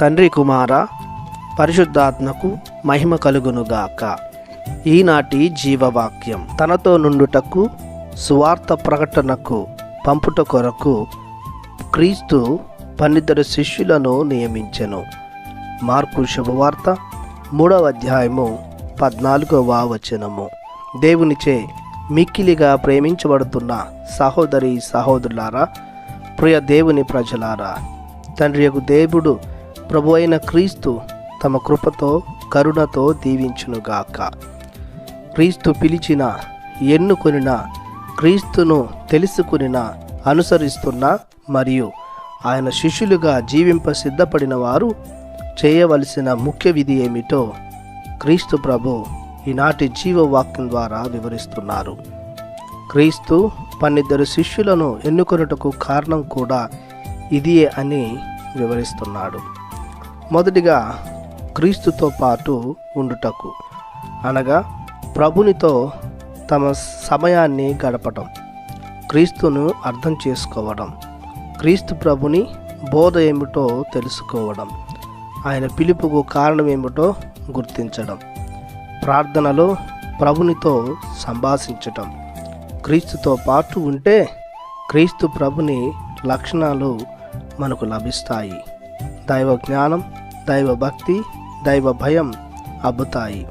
తండ్రి కుమార పరిశుద్ధాత్మకు మహిమ కలుగునుగాక. ఈనాటి జీవవాక్యం తనతో నుండుటకు సువార్త ప్రకటనకు పంపుట కొరకు క్రీస్తు పన్నిద్దరు శిష్యులను నియమించెను. మార్కు శుభవార్త మూడవ అధ్యాయము పద్నాలుగవ వచనము. దేవునిచే మిక్కిలిగా ప్రేమించబడుతున్న సహోదరి సహోదరులారా ప్రియ దేవుని ప్రజలారా తండ్రి యొక్క దేవుడు ప్రభు అయిన క్రీస్తు తమ కృపతో కరుణతో దీవించునుగాక. క్రీస్తు పిలిచిన ఎన్నుకొనిన క్రీస్తును తెలుసుకునిన అనుసరిస్తున్న మరియు ఆయన శిష్యులుగా జీవింప సిద్ధపడిన వారు చేయవలసిన ముఖ్య విధి ఏమిటో క్రీస్తు ప్రభు ఈనాటి జీవవాక్యం ద్వారా వివరిస్తున్నారు. క్రీస్తు పన్నిద్దరు శిష్యులను ఎన్నుకొనుటకు కారణం కూడా ఇదియే అని వివరిస్తున్నాడు. మొదటిగా క్రీస్తుతో పాటు ఉండుటకు. అనగా ప్రభునితో తమ సమయాన్ని గడపటం క్రీస్తును అర్థం చేసుకోవడం క్రీస్తు ప్రభుని బోధ ఏమిటో తెలుసుకోవడం ఆయన పిలుపుకు కారణం ఏమిటో గుర్తించడం ప్రార్థనలో ప్రభునితో సంభాషించటం. క్రీస్తుతో పాటు ఉంటే క్రీస్తు ప్రభుని లక్షణాలు మనకు లభిస్తాయి. దైవ జ్ఞానం దైవ భక్తి దైవ భయం అబ్బుతాయి.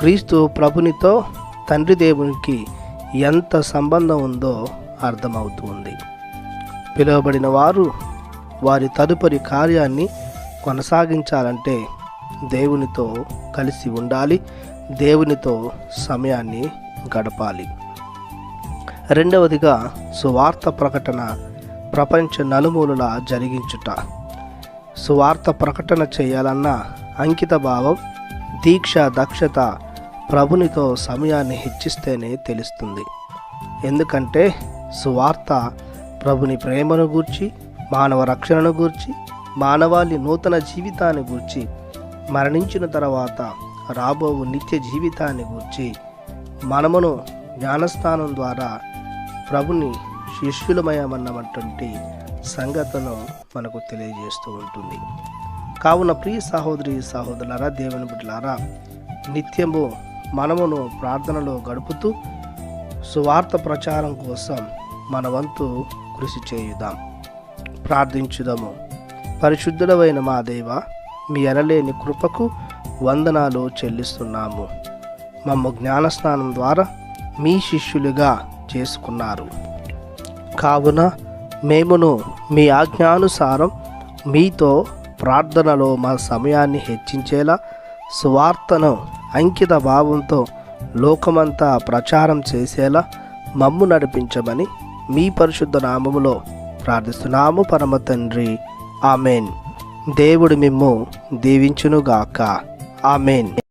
క్రీస్తు ప్రభునితో తండ్రి దేవునికి ఎంత సంబంధం ఉందో అర్థమవుతుంది. పిలువబడిన వారు వారి తదుపరి కార్యాన్ని కొనసాగించాలంటే దేవునితో కలిసి ఉండాలి దేవునితో సమయాన్ని గడపాలి. రెండవదిగా సువార్త ప్రకటన ప్రపంచ నలుమూలలా జరిగించుట. సువార్త ప్రకటన చేయాలన్న అంకిత భావం దీక్ష దక్షత ప్రభునితో సమయాన్ని హెచ్చిస్తేనే తెలుస్తుంది. ఎందుకంటే సువార్త ప్రభుని ప్రేమను గూర్చి మానవ రక్షణను గూర్చి మానవాళి నూతన జీవితాన్ని గూర్చి మరణించిన తర్వాత రాబోవు నిత్య జీవితాన్ని గూర్చి మనమును జ్ఞానస్థానం ద్వారా ప్రభుని శిష్యులమయమన్నటువంటి సంగతులను మనకు తెలియజేస్తూ ఉంటుంది. కావున ప్రియ సహోదరి సహోదరులారా దేవుని బిడ్డలారా నిత్యము మనమును ప్రార్థనలో గడుపుతూ సువార్త ప్రచారం కోసం మన వంతు కృషి చేయుదాం. ప్రార్థించుదాము. పరిశుద్ధుడమైన మా దేవ మీ ఎనలేని కృపకు వందనాలు చెల్లిస్తున్నాము. మమ్మ జ్ఞానస్నానం ద్వారా మీ శిష్యులుగా చేసుకున్నారు. కావున మేమును మీ ఆజ్ఞానుసారం మీతో ప్రార్థనలో మా సమయాన్ని హెచ్చించేలా సువార్తను అంకిత భావంతో లోకమంతా ప్రచారం చేసేలా మమ్ము నడిపించమని మీ పరిశుద్ధ నామములో ప్రార్థిస్తున్నాము. పరమ తండ్రి ఆమెన్. దేవుడు మిమ్ము దీవించునుగాక. ఆమెన్.